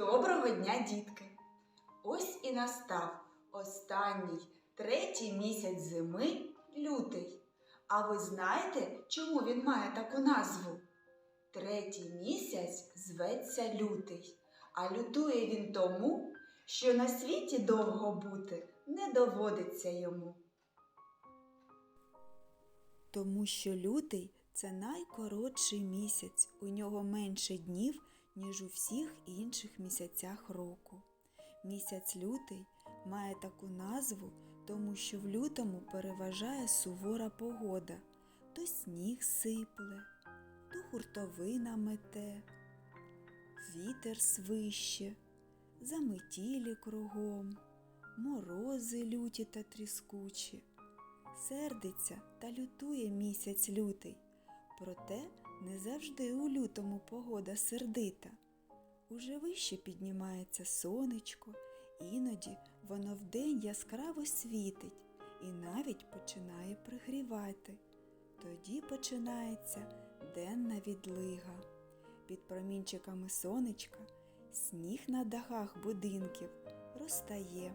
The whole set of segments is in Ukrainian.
Доброго дня, дітки! Ось і настав останній третій місяць зими лютий. А ви знаєте, чому він має таку назву? Третій місяць зветься лютий, а лютує він тому, що на світі довго бути не доводиться йому. Тому що лютий це найкоротший місяць, у нього менше днів, ніж у всіх інших місяцях року. Місяць лютий має таку назву, тому що в лютому переважає сувора погода. То сніг сипле, то хуртовина мете, вітер свище, заметілі кругом, морози люті та тріскучі. Сердиться та лютує місяць лютий, проте не завжди у лютому погода сердита. Уже вище піднімається сонечко, іноді воно вдень яскраво світить і навіть починає пригрівати. Тоді починається денна відлига. Під промінчиками сонечка сніг на дахах будинків розтає.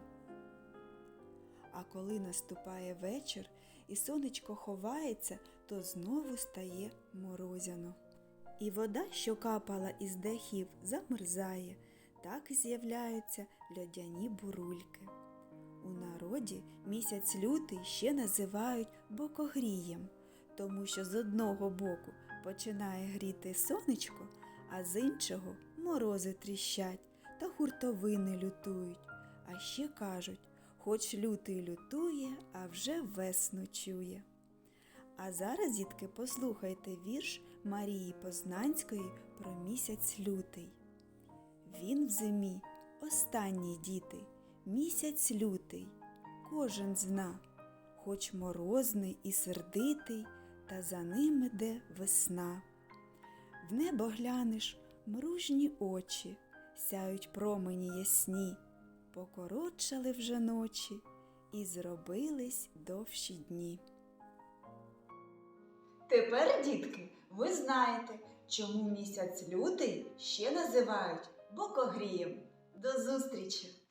А коли наступає вечір і сонечко ховається, то знову стає морозяно. І вода, що капала із дахів, замерзає, так з'являються льодяні бурульки. У народі місяць лютий ще називають бокогрієм, тому що з одного боку починає гріти сонечко, а з іншого морози тріщать та хуртовини лютують. А ще кажуть, хоч лютий лютує, а вже весну чує. А зараз, дітки, послухайте вірш Марії Познанської про місяць лютий. Він в зимі, останній діти, місяць лютий, кожен зна, хоч морозний і сердитий, та за ним іде весна. В небо глянеш мружні очі, сяють промені ясні, покоротшали вже ночі і зробились довші дні. Тепер, дітки, ви знаєте, чому місяць лютий ще називають бокогрієм. До зустрічі!